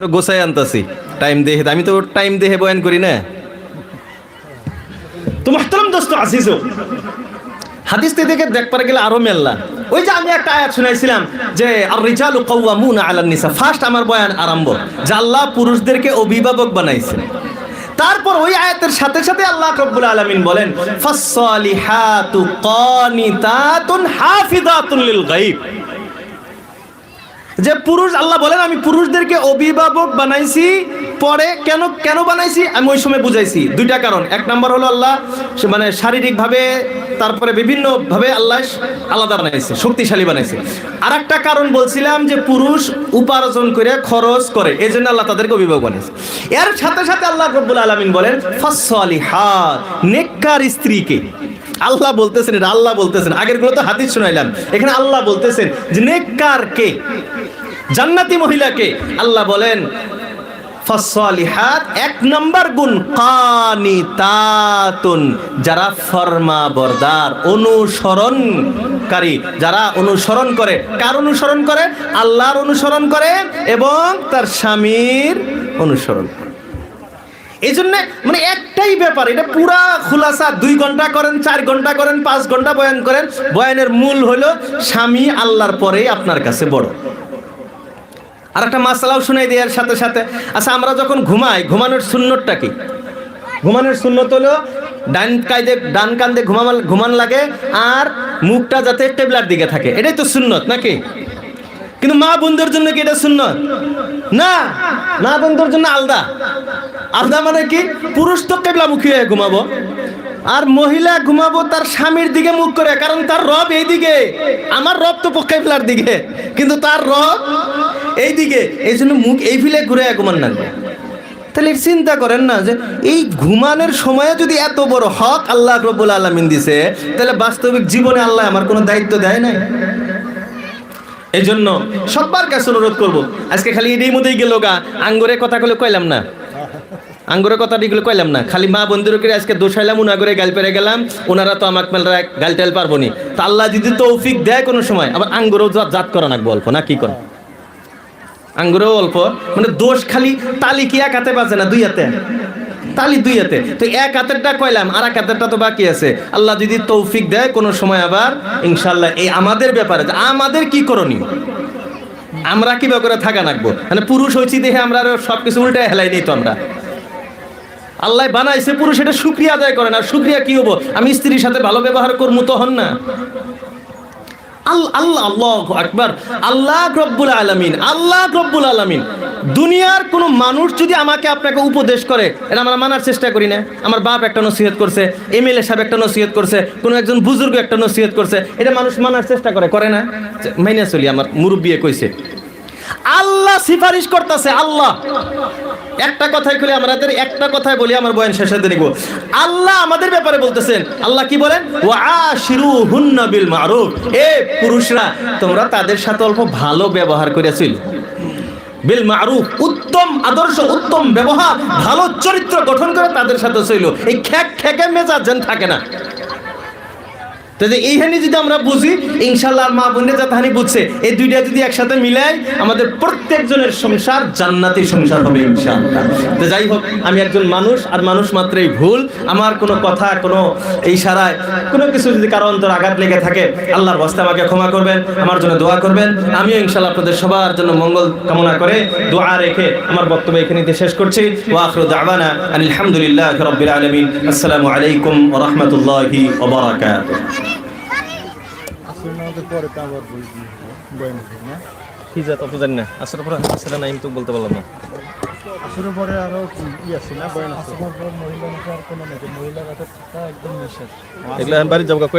গোসাই আনতাছি। Time দেখে আমি তো টাইম দেখে বয়ান করি না। দোস্ত আসিস হাদিস থেকে গেলে আরও ওই যে আমি একটা আয়াত শুনাইছিলাম যে আর রিজালু নিসা ফার্স্ট আমার বয়ান আরম্ভ। যে আল্লাহ পুরুষদেরকে অভিভাবক বানাইছেন। তারপর ওই আয়াতের সাথে সাথে আল্লাহ রব্বুল আলামিন বলেন, ফাসসালিহাতু কানিতাতুন হাফিজাতুন লিল গায়ব। যে পুরুষ, আল্লাহ বলেন, আমি পুরুষদেরকে অভিভাবক বানাইছি, পরে কেন কেন বানাইছি? আমি ওই সময় বুঝাইছি দুইটা কারণ। এক নম্বর হলো আল্লাহ মানে শারীরিকভাবে, তারপরে বিভিন্ন ভাবে আল্লাহ আলাদা বানাইছে, শক্তিশালী বানাইছে। আর একটা কারণ বলছিলাম যে পুরুষ উপার্জন করে খরচ করে এই জন্য আল্লাহ তাদেরকে অভিভাবক বানাইছে এর সাথে সাথে আল্লাহ রব্বুল আলমিন বলেন ফাসলিহাত নেককার স্ত্রীকে। আল্লাহ বলতেছেন, এটা আল্লাহ বলতেছেন। আগেরগুলো তো হাদিস শুনাইলাম। এখানে আল্লাহ বলতেছেন যে, নেককার কে? জান্নাতি মহিলাকে আল্লাহ বলেন এক নম্বর গুণ যারা ফরমা বরদার, অনুসরণকারী। যারা অনুসরণ করে, কার অনুসরণ করে? আল্লাহর অনুসরণ করে এবং তার স্বামীর অনুসরণ করে। এই জন্য মানে একটাই ব্যাপার, এটা পুরা খুলাসা দুই ঘণ্টা করেন, চার ঘণ্টা করেন, পাঁচ ঘণ্টা বয়ান করেন। বয়ানের মূল হলো স্বামী আল্লাহর পরে আপনার কাছে বড়। আর একটা মাসালাও শুনাই দেওয়ার সাথে সাথে। আচ্ছা আমরা যখন ঘুমাই, ঘুমানোর সুন্নতটা কি? ঘুমানোর সুন্নত হলো ডান কাইদে ডান কান্দে ঘুমামান ঘুমান লাগে আর মুখটা যাতে টেবলার দিকে থাকে। এটাই তো সুন্নত, নাকি? কিন্তু মা বোনদের জন্য কি এটা সুন্নত? না, মা বোনদের জন্য আলাদা। আলাদা মানে কি? পুরুষ তো কেবলামুখী হয়ে ঘুমাবো, আর মহিলা ঘুমাবো তার স্বামীর দিকে মুখ করে, কারণ তার রব এই দিকে আমার রব তো কেবলার দিকে, কিন্তু তার রব এই দিকে এই জন্য মুখ এই ফিলে ঘুরে ঘুমান না। তাহলে চিন্তা করেন না যে এই ঘুমানোর সময়ে যদি এত বড় হক আল্লাহ রব্বুল আলমিন দিছে, তাহলে বাস্তবিক জীবনে আল্লাহ আমার কোনো দায়িত্ব দেয় নাই? এই জন্য সবার কাছে অনুরোধ করব। আজকে খালি এটাই মধ্যেই গেল গা। আঙ্গুরে কথা গুলো কইলাম না। আঙ্গুরের কথা এগুলো কইলাম না। খালি মা বন্ধুরকে আজকে দোষাইলাম উনা করে গাল পেরে গেলাম ওনারা তো আমাকে মেলরা গাল টাল পারব নি তা আল্লাহ যদি তৌফিক দেয় কোনো সময়, আবার আঙ্গুরও জাত করা না অল্প, না কি করে আঙ্গুরও অল্প। মানে দোষ খালি তালি কি এক হাতে বাজে না দুই হাতে? তালি দুই হাতে। তো এক হাতেরটা কইলাম আর এক হাতেরটা তো বাকি আছে। আল্লাহ যদি তৌফিক দেয়, কোনো সময় আবার ইনশাল্লাহ এই আমাদের ব্যাপারে আমাদের কি করণীয়? আমরা কি করে থাকা নাকবো? মানে পুরুষ হয়েছি দেখে আমরা আরও সবকিছু উল্টায় হেলাই নেই তো আমরা। আল্লাহ বানাইছে পুরুষ, এটা শুক্রিয়া আদায় করে না। শুক্রিয়া কি হব? আমি স্ত্রীর সাথে ভালো ব্যবহার করব তো হন না। আল্লাহ আল্লাহ আল্লাহ আকবার। আল্লাহ রব্বুল আল্লাহ রব্বুল আলমিন। দুনিয়ার কোনো মানুষ যদি আমাকে আপনাকে উপদেশ করে, এটা আমরা মানার চেষ্টা করি না। আমার বাপ একটা নসিহত করছে, এমএলএ সাহেব একটা নসিহত করছে, কোনো একজন বুজুর্গ একটা নসিহত করছে, এটা মানুষ মানার চেষ্টা করে করে না? মাইনে চলি, আমার মুরব্বী কইছে, আল্লাহ সিফারিশ করতেছে, আল্লাহ। একটা কথাই খুলে আমাদের, একটা কথাই বলি, আমার বয়ান শেষে দেখব আল্লাহ আমাদের ব্যাপারে বলতেছেন, আল্লাহ কি বলেন? ও আশিরু হুন্না বিল মারুফ। এ পুরুষরা, তোমরা তাদের সাথে অল্প ভালো ব্যবহার করেছিল বিল মারুফ, উত্তম আদর্শ, উত্তম ব্যবহার, ভালো চরিত্র গঠন করে তাদের সাথে ছিল। এই খ্যাক খ্যাকে মেজাজ যেন থাকে না। তাহলে এইখানে যদি আমরা বুঝি ইনশাল্লাহ মা বোনে যা তাহানি বুঝছে, এই দুইটা যদি একসাথে মিলাই, আমাদের প্রত্যেকজনের সংসার জান্নাতি সংসার হবে ইনশাআল্লাহ। তো যাই হোক, আমি একজন মানুষ, আর মানুষ মাত্রই ভুল। আমার কোনো কথা, কোনো ইশারায়, কোনো কিছু যদি কারও অন্তর আঘাত লেগে থাকে, আল্লাহর বস্তে আমাকে ক্ষমা করবেন, আমার জন্য দোয়া করবেন। আমিও ইনশাল্লাহ আপনাদের সবার জন্য মঙ্গল কামনা করে দোয়া রেখে আমার বক্তব্য এখানে শেষ করছি। ওয়াখরু দাওয়ানা আলহামদুলিল্লাহ রাব্বিল আলামিন। আসসালামু আলাইকুম রাহমাতুল্লাহি আমাদের পরে তো আবার বয়ান না। কি যা তত জানি না। আসলে পরে আসলে নাই তো বলতে পারলাম না। আসলে পরে আরও ই আছে না বয়ান আছে। মহিলা হাতে থাকা একদম নিষেধ এগুলো বাড়ি যাব